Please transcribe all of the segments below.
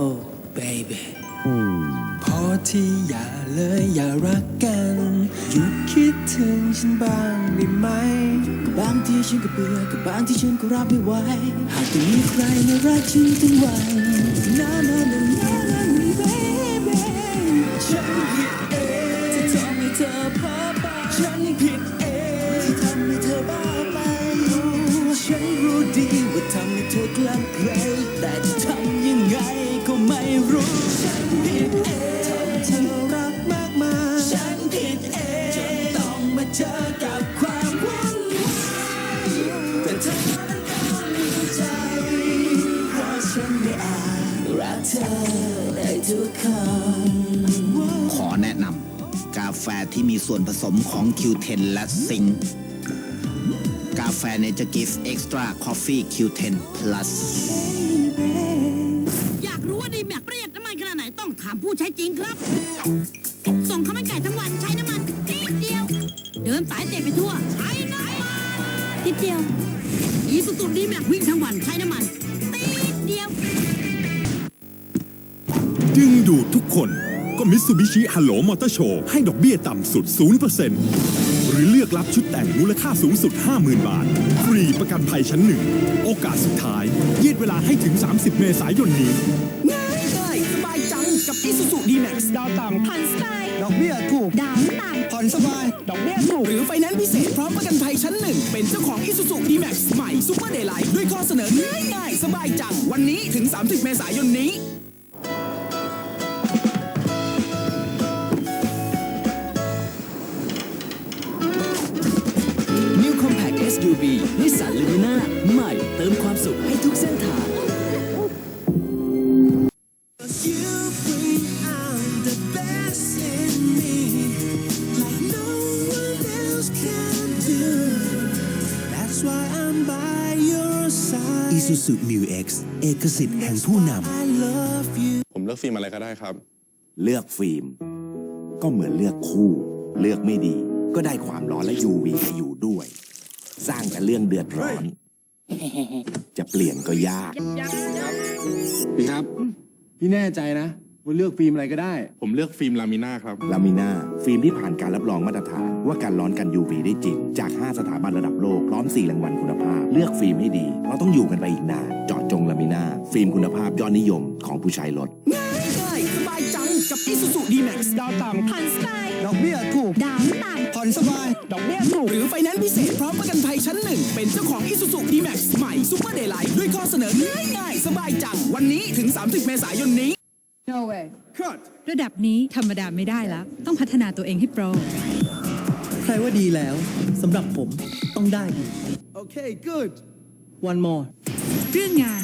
Oh baby พอที่อย่าเลยอย่ารักกัน หยุดคิดถึงฉันบ้างได้ไหม ก็บางทีฉันก็เบื่อก็บางทีฉันก็รับไม่ไหว หากจะมีใครมารักฉันทั้งวันนานานาน ขอแนะนำกาแฟที่มีส่วนผสมของ Q10 และซิงค์กาแฟเนเจอร์กิฟต์เอ็กซ์ตร้าคอฟฟี่ Q10 plus อยากรู้ว่าดีแม็กประหยัดน้ำมันขนาดไหนต้องถามผู้ใช้จริงครับ ส่งข้าวมันไก่ทั้งวันใช้น้ำมันนิดเดียว เดินสายเตะไปทั่ว ใช้น้ำมันนิดเดียว อีสุดดีแม็กวิ่งทั้งวันใช้น้ำมัน ดึงดูดทุกคนก็มิ t ซูบิชิฮัลโหลมอเตอร์โชว์ให้ดอกเบี้ยต่ำสุด 0%หรือเลือกรับชุดแต่งมูลค่าสูงสุด 50,000 บาท ฟรีประกันภัยชั้นหนึ่ง โอกาสสุดท้าย ยืดเวลาให้ถึง 30 เมษายนนี้ ง่ายง่ายสบายจัง กับ Isuzu D-Max ดาวต่ำผ่อนสบาย ดอกเบี้ยถูก ดาวต่ำผ่อนสบาย ดอกเบี้ยถูก หรือไฟแนนซ์พิเศษพร้อมประกันภัยชั้นหนึ่ง เป็นเจ้าของ Isuzu D-Max ใหม่ Super Daylight ด้วยข้อเสนอง่ายง่ายสบายจัง วันนี้ถึง 30 เมษายนนี้ เติมความสุขให้ทุกเส้นทาง You bring out the best in me like no one else can do. That's why I'm by your side. Isuzu Mu X เอกสิทธิ์แห่งผู้นำ I love you. ผมเลือกฟิล์มอะไรก็ได้ครับ เลือกฟิล์ม ก็เหมือนเลือกคู่ เลือกไม่ดี ก็ได้ความร้อนและ UV ให้อยู่ด้วย สร้างแต่เรื่องเดือดร้อน จะเปลี่ยนก็ยาก พี่ครับ พี่แน่ใจนะว่าเลือกฟิล์มอะไรก็ได้ ผมเลือกฟิล์มลามิน่าครับ ลามิน่าฟิล์มที่ผ่านการรับรองมาตรฐาน ว่าการร้อนกัน UV ได้จริง จาก 5 สถาบันระดับโลกพร้อม 4 รางวัลคุณภาพ เลือกฟิล์มให้ดี เราต้องอยู่กันไปอีกนานเจาะจงลามิน่าฟิล์มคุณภาพยอดนิยมของผู้ใช้รถง่ายง่ายสบายจังกับ Isuzu D-Max ดาวต่ำผ่อนสบายดอกเบี้ยถูกดาวต่ำ ผ่อนสบาย ดอกเบี้ยถูก หรือไฟแนนซ์พิเศษพร้อมประกันภัยชั้นหนึ่ง เป็นเจ้าของ Isuzu D-Max ใหม่ Super Daylight ด้วยข้อเสนอง่ายง่ายสบายจัง วันนี้ถึง 30 เมษายนนี้ No way คัดระดับนี้ธรรมดาไม่ได้แล้ว ต้องพัฒนาตัวเองให้โปร ใครว่าดีแล้วสำหรับผมต้องได้ดีโอเค good One more เรื่องงาน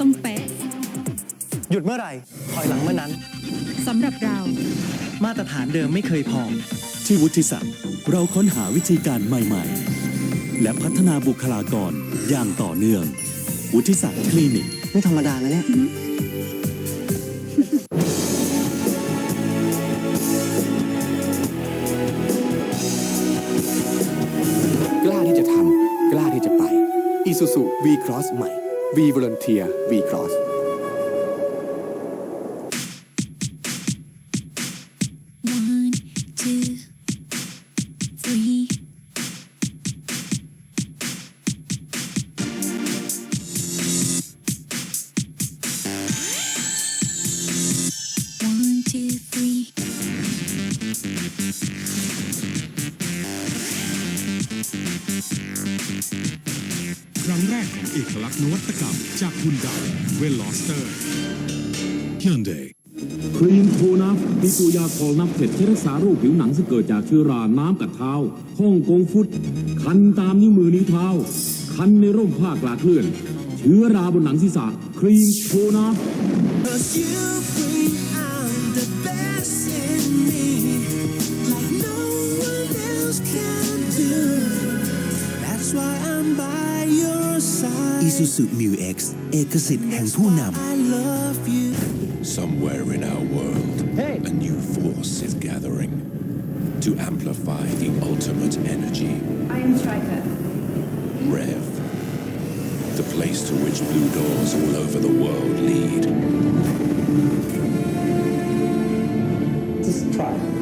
ต้องเป๊ะ หยุดเมื่อไหร่ถอยหลังเมื่อนั้นสำหรับเรา มาตรฐานเดิมไม่เคยพอ ที่วุฒิศักดิ์เราค้นหาวิธีการใหม่ ๆ และพัฒนาบุคลากรอย่างต่อเนื่อง วุฒิศักดิ์คลินิก ไม่ธรรมดานะเนี่ยกล้าที่จะทำกล้าที่จะไป Isuzu V Cross ใหม่ V Volunteer V Cross วลลอสเตอร์ Hyundai ครีมโทนัฟมีตัวยาคอลนับเผ็ดใช้รักษาโรคผิวหนังซึ่งเกิดจากเชื้อรา น้ำกัดเท้าฮ่องกงฟุต คันตามนิ้วมือนิ้วเท้า คันในร่มผ้ากลาดเคลื่อน เชื้อราบนหนังศีรษะ ครีมโทนัฟ Cause you bring out the best in me like no one else can do. That's why I'm by your อีซูซูมิวเอ็กซ์เอกสิทธิ์แห่งผู้นำ Somewhere in our world a new force is gathering to amplify the ultimate energy. I am Striker. Rev the place to which blue doors all over the world lead. Destroy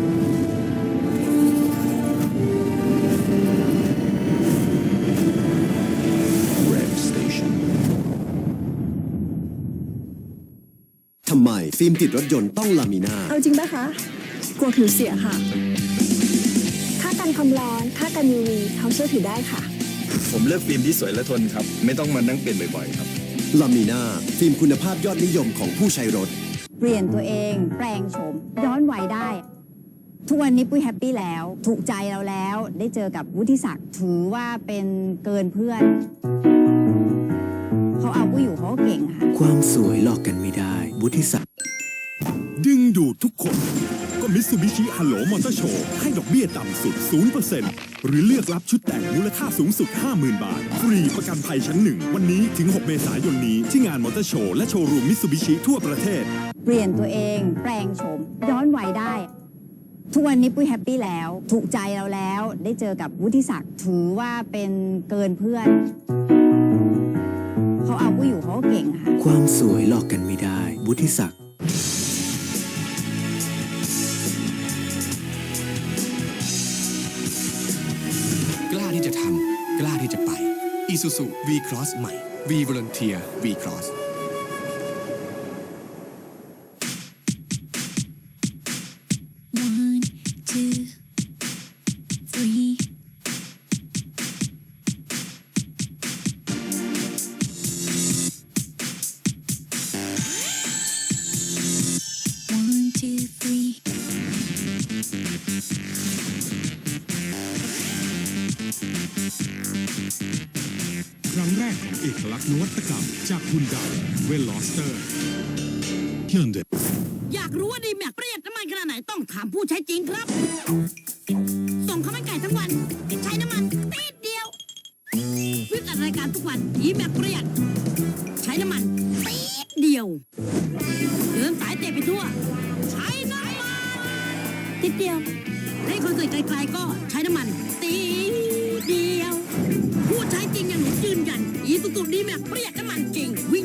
ฟิล์มติดรถยนต์ต้องลามิน่า เอาจริงปะคะ กลัวผิวเสียค่ะ ค่ากันความร้อน ค่ากัน UV เขาเชื่อถือได้ค่ะ ผมเลือกฟิล์มที่สวยและทนครับ ไม่ต้องมานั่งเปลี่ยนบ่อยๆครับ ลามิน่า ฟิล์มคุณภาพยอดนิยมของผู้ใช้รถ เปลี่ยนตัวเอง แปลงโฉมย้อนวัยได้ ทุกวันนี้ปุ้ยแฮปปี้แล้ว ถูกใจเราแล้ว ได้เจอกับวุฒิศักดิ์ถือว่าเป็นเกินเพื่อน เขาเอาปุ้ยอยู่เขาก็เก่งอะค่ะ ความสวยหลอกกันไม่ได้วุฒิศักดิ์ ดึงดูดทุกคน ก็มิ t ซูบิชิฮัลโหลมอเตอร์โชว์ให้ดอกเบี้ยต่ำสุด 0%หรือเลือกรับชุดแต่งมูลค่าสูงสุด 50,000 บาท ฟรีประกันภัยชั้นหนึ่ง วันนี้ถึง 6 เมษายนนี้ที่งานมอเตอร์โชว์และโชว์รูมมิ t ซูบิชิทั่วประเทศ เปลี่ยนตัวเอง แปลงโฉมย้อนวัยได้ ทุกวันนี้ปุ้ยแฮปปี้แล้ว ถูกใจเราแล้ว ได้เจอกับวุฒิศักดิ์ถือว่าเป็นเกินเพื่อน เขาเอาปุ้ยอยู่เขาก็เก่งอะค่ะ ความสวยหลอกกันไม่ได้วุฒิศักดิ์ Isuzu V-Cross ใหม่ V Volunteer V-Cross จากคุณดาวเวลลอสเตอร์เฮินเดอยากรู้ว่าดีแม็กประหยัดน้ำมันขนาดไหนต้องถามผู้ใช้จริงครับ ส่งข้าวมันไก่ทั้งวัน ใช้น้ำมันนิดเดียว วิทย์อัดรายการทุกวันดีแม็กประหยัด ใช้น้ำมันนิดเดียวเดินสายเตะไปทั่ว ใช้น้ำมันนิดเดียวให้คนอื่นไกลๆก็ใช้น้ำมันตีเดียวผู้ ใช้จริงอย่างหนูยืนยันอีตุตุดีแม็กประหยัดน้ำมันจริงวิ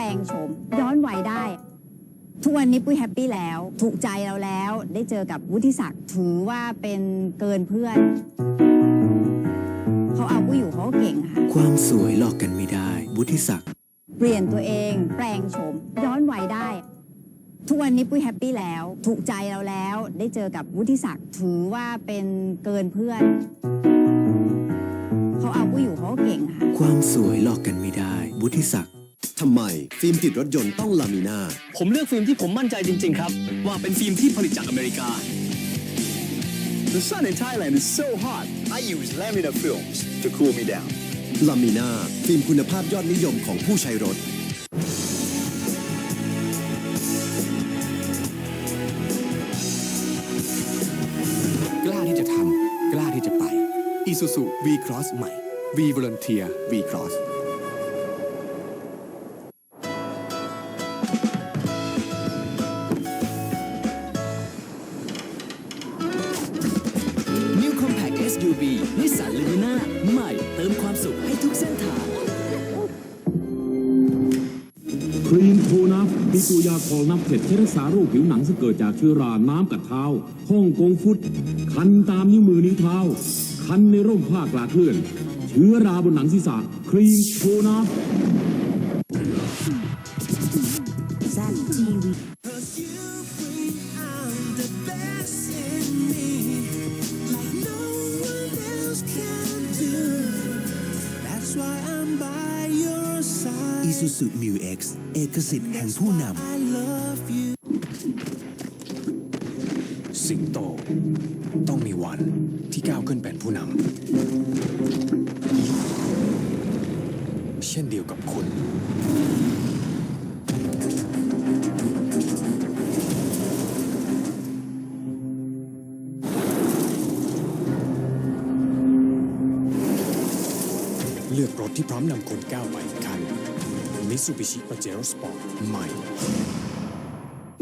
แปลงโฉมย้อนวัยได้ ทุกวันนี้ปุ้ยแฮปปี้แล้ว ถูกใจเราแล้ว ได้เจอกับวุฒิศักดิ์ถือว่าเป็นเกินเพื่อน เขาเอาปุ้ยอยู่เขาก็เก่งอะค่ะ ความสวยหลอกกันไม่ได้วุฒิศักดิ์เปลี่ยนตัวเอง แปลงโฉมย้อนวัยได้ ทุกวันนี้ปุ้ยแฮปปี้แล้ว ถูกใจเราแล้ว ได้เจอกับวุฒิศักดิ์ถือว่าเป็นเกินเพื่อนเขาเอาปุ้ยอยู่เขาก็เก่งอะค่ะ ความสวยหลอกกันไม่ได้วุฒิศักดิ์ ทำไม ฟิล์มติดรถยนต์ต้องลามิน่า ผมเลือกฟิล์มที่ผมมั่นใจจริง ๆ ครับ ว่าเป็นฟิล์มที่ผลิตจากอเมริกา The sun in Thailand is so hot I use Lamina films to cool me down ลามิน่าฟิล์มคุณภาพยอดนิยมของผู้ใช้รถ กล้าที่จะทำกล้าที่จะไป Isuzu V-Cross ใหม่ V Volunteer V-Cross New นิสสันลีน่าใหม่เติมความสุขให้ทุกเส้นทาง ครีมโทนับมีตัวยาคอลนับเผ็ดที่รักษาโรคผิวหนังซึ่งเกิดจากเชื้อรา น้ำกัดเท้า ห้องกงฟุต คันตามนิ้วมือนิ้วเท้า คันในร่มผ้ากลาดเคลื่อน เชื้อราบนหนังศีรษะ ครีมโทนับ side. อีซูซูมิวเอ็กซ์เอกสิทธิ์แห่งผู้นำ สิงโต ต้องมีวันที่ก้าวขึ้นเป็นผู้นำ เช่นเดียวกับคุณเลือกรถที่พร้อมนำคนก้าวไปอีกคัน Mitsubishi Pajero Sport ใหม่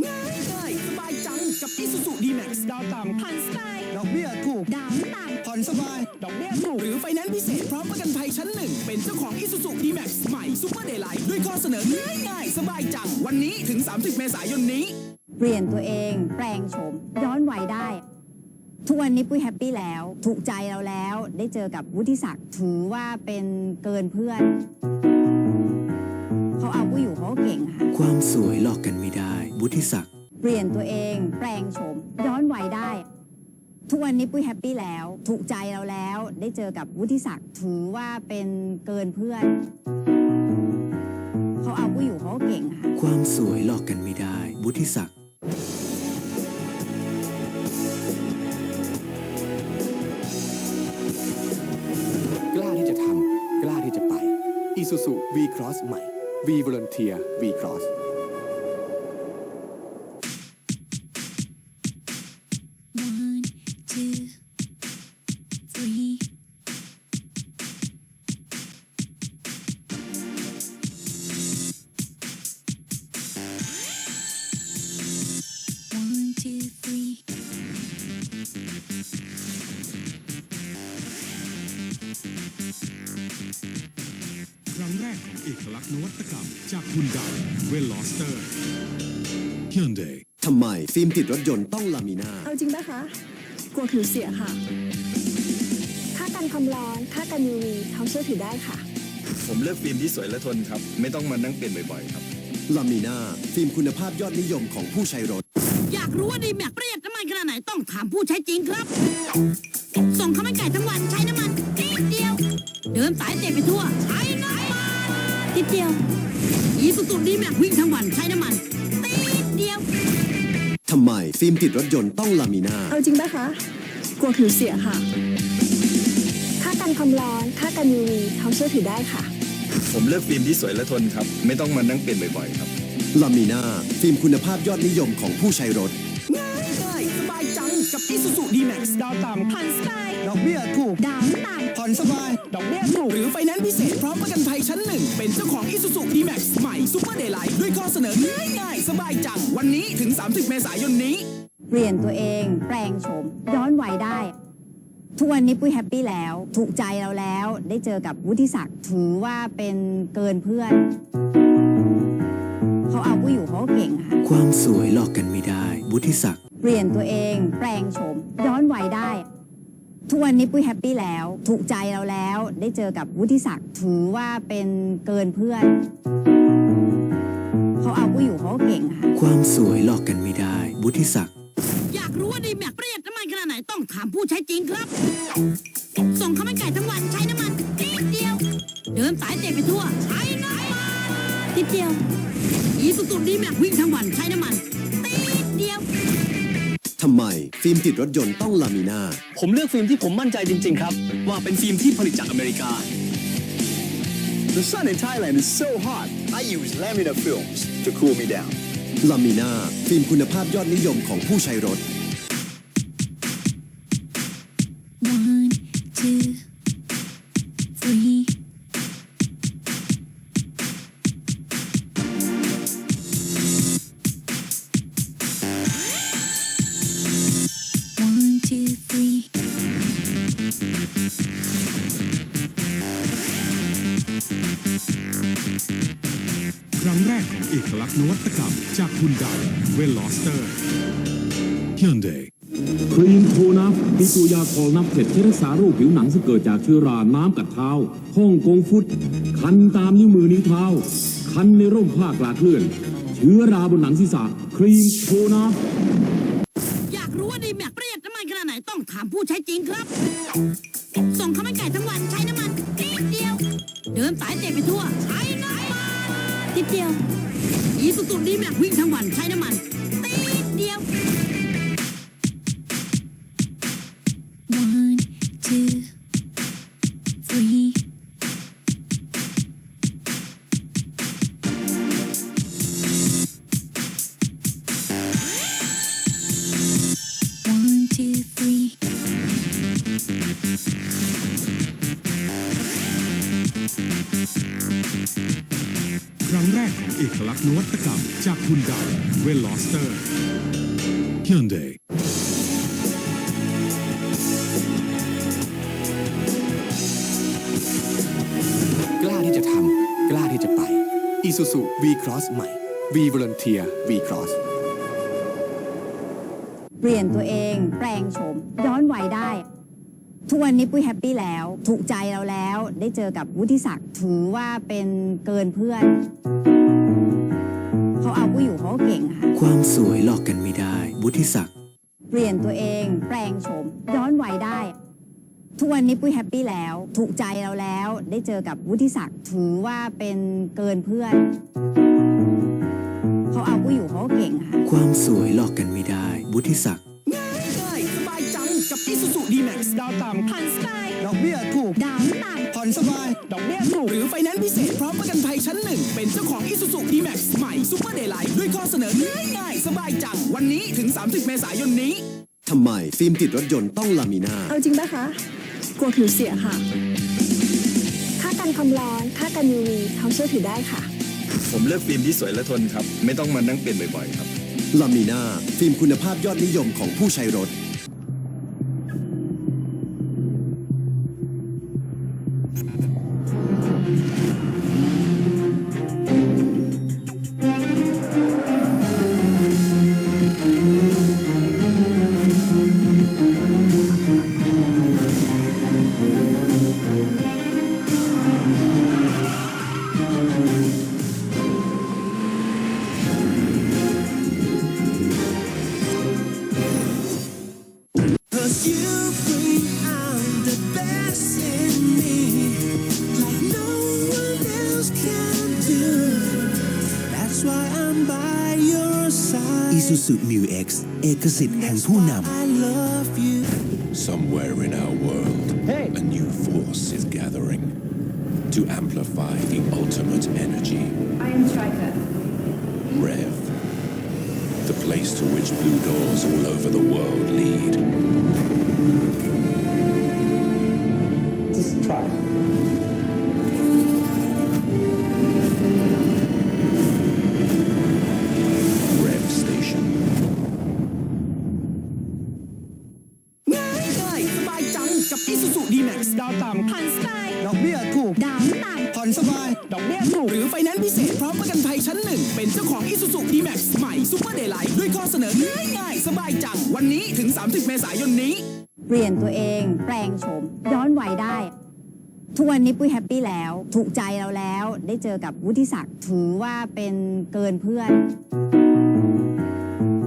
ง่ายง่ายสบายจังกับ Isuzu D-Max ดาวต่ำผ่อนสบายดอกเบี้ยถูก ดาวต่ำผ่อนสบาย ดอกเบี้ยถูก หรือไฟแนนซ์พิเศษพร้อมประกันภัยชั้นหนึ่ง เป็นเจ้าของ Isuzu D-Max ใหม่ Super Daylight ด้วยข้อเสนอง่ายง่ายสบายจัง วันนี้ถึง 30 เมษายนนี้ เปลี่ยนตัวเอง แปลงโฉมย้อนวัยได้ทุกวันนี้ปุ้ยแฮปปี้แล้ว ถูกใจเราแล้ว ได้เจอกับวุฒิศักดิ์ถือว่าเป็นเกินเพื่อน เขาเอาปุ้ยอยู่เขาก็เก่งค่ะ ความสวยหลอกกันไม่ได้วุฒิศักดิ์เปลี่ยนตัวเอง แปลงโฉมย้อนวัยได้ ทุกวันนี้ปุ้ยแฮปปี้แล้ว ถูกใจเราแล้ว ได้เจอกับวุฒิศักดิ์ถือว่าเป็นเกินเพื่อน เขาเอาปุ้ยอยู่เขาก็เก่งค่ะ ความสวยหลอกกันไม่ได้วุฒิศักดิ์กล้าที่จะทำกล้าที่จะไป Isuzu V-Cross ใหม่ V Volunteer V-Cross One, ตกรรมจากคุณดาวเวลลอสเตอร์ Hyundai ทำไมฟิล์มติดรถยนต์ต้องลามิน่า เอาจริงนะคะ กลัวผิวเสียค่ะ ค่ากันความร้อน ค่ากัน UV เขาเชื่อถือได้ค่ะ ผมเลือกฟิล์มที่สวยและทนครับ ไม่ต้องมานั่งเปลี่ยนบ่อยๆครับ ลามิน่าฟิล์มคุณภาพยอดนิยมของผู้ใช้รถ อยากรู้ว่าดีแม็กประหยัดน้ำมันขนาดไหนต้องถามผู้ใช้จริงครับ ส่งข้าวมันไก่ทั้งวันใช้น้ำมันนิดเดียว เดินสายเตะไปทั่วใช้น้ำมัน นิดเดียวอีสุสุดีแม็กวิ่งทั้งวันใช้น้ำมันนิดเดียวทำไมฟิล์มติดรถยนต์ต้องลามิน่าเอาจริงนะคะ กลัวผิวเสียค่ะ ค่ากันความร้อน ค่ากัน UV เขาเชื่อถือได้ค่ะ ผมเลือกฟิล์มที่สวยและทนครับ ไม่ต้องมานั่งเปลี่ยนบ่อยๆครับลามิน่าฟิล์มคุณภาพยอดนิยมของผู้ใช้รถง่ายง่ายสบายจังกับ Isuzu D-Max ดาวต่ำผ่อนสบายดอกเบี้ยถูกดาวต่ำผ่ อนสบาย ดอกเบี้ยถูก หรือไฟแนนซ์พิเศษพร้อมประกันภัยชั้นหนึ่ง เป็นเจ้าของ Isuzu D-Max ใหม่ Super Daylight ด้วยข้อเสนอง่ายง่ายสบายจัง วันนี้ถึง 30 เมษายนนี้ เปลี่ยนตัวเอง แปลงโฉมย้อนวัยได้ ทุกวันนี้ปุ้ยแฮปปี้แล้ว ถูกใจเราแล้ว ได้เจอกับวุฒิศักดิ์ถือว่าเป็นเกินเพื่อนเขาเอาปุ้ยอยู่เขาก็เก่งค่ะ ความสวยหลอกกันไม่ได้วุฒิศักดิ์เปลี่ยนตัวเอง แปลงโฉมย้อนวัยได้ ทุกวันนี้ปุ้ยแฮปปี้แล้ว ถูกใจเราแล้ว ได้เจอกับวุฒิศักดิ์ถือว่าเป็นเกินเพื่อน เขาเอาปุ้ยอยู่เขาก็เก่งค่ะ ความสวยหลอกกันไม่ได้วุฒิศักดิ์อยากรู้ว่าดีแม็กประหยัดน้ำมันขนาดไหนต้องถามผู้ใช้จริงครับ ส่งข้าวมันไก่ทั้งวันใช้น้ำมันนิดเดียว เดินสายเตะไปทั่ว ใช้น้ำมันนิดเดียวอีสุสุดีแม็กวิ่งทั้งวันใช้น้ำมันนิดเดียวทำไม ฟิล์มติดรถยนต์ต้องลามิน่า ผมเลือกฟิล์มที่ผมมั่นใจจริง ๆ ครับ ว่าเป็นฟิล์มที่ผลิตจากอเมริกา The sun in Thailand is so hot I use Lamina films to cool me down ลามิน่าฟิล์มคุณภาพยอดนิยมของผู้ใช้รถ นวัตกรรมจากคุณดาวเวลลอสเตอร์ Hyundai ครีมโทนัฟมีตัวยาคอลนับเผ็ดที่รักษาโรคผิวหนังซึ่งเกิดจากเชื้อรา น้ำกัดเท้าฮ่องกงฟุต คันตามนิ้วมือนิ้วเท้า คันในร่มผ้ากลาดเคลื่อน เชื้อราบนหนังศีรษะ ครีมโทนัฟอยากรู้ว่าดีแม็กประหยัดน้ำมันขนาดไหนต้องถามผู้ใช้จริงครับ ส่งข้าวมันไก่ทั้งวันใช้น้ำมันนิดเดียว เดินสายเตะไปทั่ว ใช้น้ำมัน นิดเดียวอีสุสุดีแม็กวิ่งทั้งวันใช้น้ำมันนิดเดียว One, two, three. One, two, three. รั้งแรกของเอกลักษณ์นวัตกรรม จากคุณดาวเวลลอสเตอร์ Hyundai กล้าที่จะทำกล้าที่จะไป Isuzu V-Cross ใหม่ V Volunteer V-Cross เปลี่ยนตัวเอง แปลงโฉม ย้อนวัยได้ ทุกวันนี้ปุ้ยแฮปปี้แล้ว ถูกใจเราแล้ว ได้เจอกับวุฒิศักดิ์ถือว่าเป็นเกินเพื่อน เขาเอาปุ้ยอยู่เขาก็เก่งค่ะ ความสวยหลอกกันไม่ได้วุฒิศักดิ์เปลี่ยนตัวเอง แปลงโฉมย้อนวัยได้ ทุกวันนี้ปุ้ยแฮปปี้แล้ว ถูกใจเราแล้ว ได้เจอกับวุฒิศักดิ์ถือว่าเป็นเกินเพื่อน เขาเอาปุ้ยอยู่เขาก็เก่งค่ะ ความสวยหลอกกันไม่ได้วุฒิศักดิ์ง่ายสบาย จังกับ Isuzu D-Max ดาวต่ำผ่อนสบาย ดอกเบี้ยถูก ดาวต่ำผ่อนสบาย ดอกเบี้ยถูก หรือไฟแนนซ์พิเศษพร้อมประกันภัยชั้นหนึ่ง เป็นเจ้าของ Isuzu D-Max ใหม่ Super Daylight ด้วยข้อเสนอง่ายๆสบายจัง วันนี้ถึง 30 เมษายนนี้ ทำไมฟิล์มติดรถยนต์ต้องลามิน่า เอาจริงปะคะ กลัวผิวเสียค่ะ ค่ากันความร้อน ค่ากัน UV เขาเชื่อถือได้ค่ะ ผมเลือกฟิล์มที่สวยและทนครับ ไม่ต้องมานั่งเปลี่ยนบ่อยๆครับ ลามิน่าฟิล์มคุณภาพยอดนิยมของผู้ใช้รถ Isuzu Mu X เอกสิทธิ์แห่งผู้นำ I love you Somewhere in our world, a new force is gathering to amplify the ultimate energy. I am Striker Rev. The place to which blue doors all over the world lead. just try Rev ชั้นหนึ่ง เป็นเจ้าของ Isuzu D-Max ใหม่ Super Daylight ด้วยข้อเสนอง่ายๆสบายจัง วันนี้ถึง 30 เมษายนนี้ เปลี่ยนตัวเอง แปลงโฉม ย้อนวัยได้ ทุกวันนี้ปุ้ยแฮปปี้แล้ว ถูกใจเราแล้ว ได้เจอกับวุฒิศักดิ์ถือว่าเป็นเกินเพื่อน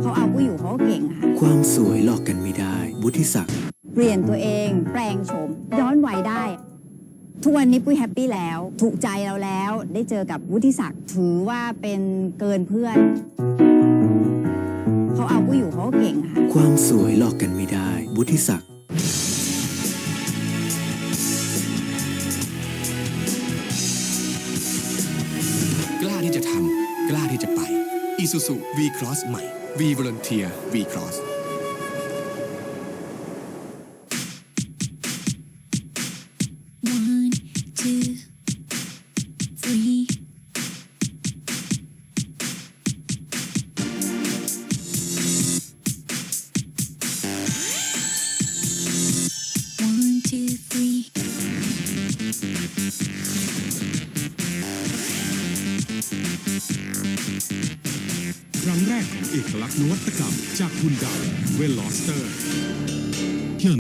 เขาเอาปุ้ยอยู่เขาก็เก่งค่ะ ความสวยหลอกกันไม่ได้วุฒิศักดิ์เปลี่ยนตัวเอง แปลงโฉม ย้อนวัยได้ ทุกวันนี้ปุ้ยแฮปปี้แล้ว ถูกใจเราแล้ว ได้เจอกับวุฒิศักดิ์ถือว่าเป็นเกินเพื่อน เขาเอาปุ้ยอยู่เขาก็เก่งค่ะ ความสวยหลอกกันไม่ได้ วุฒิศักดิ์ กล้าที่จะทำ กล้าที่จะไป Isuzu V-Cross ใหม่ V Volunteer V-Cross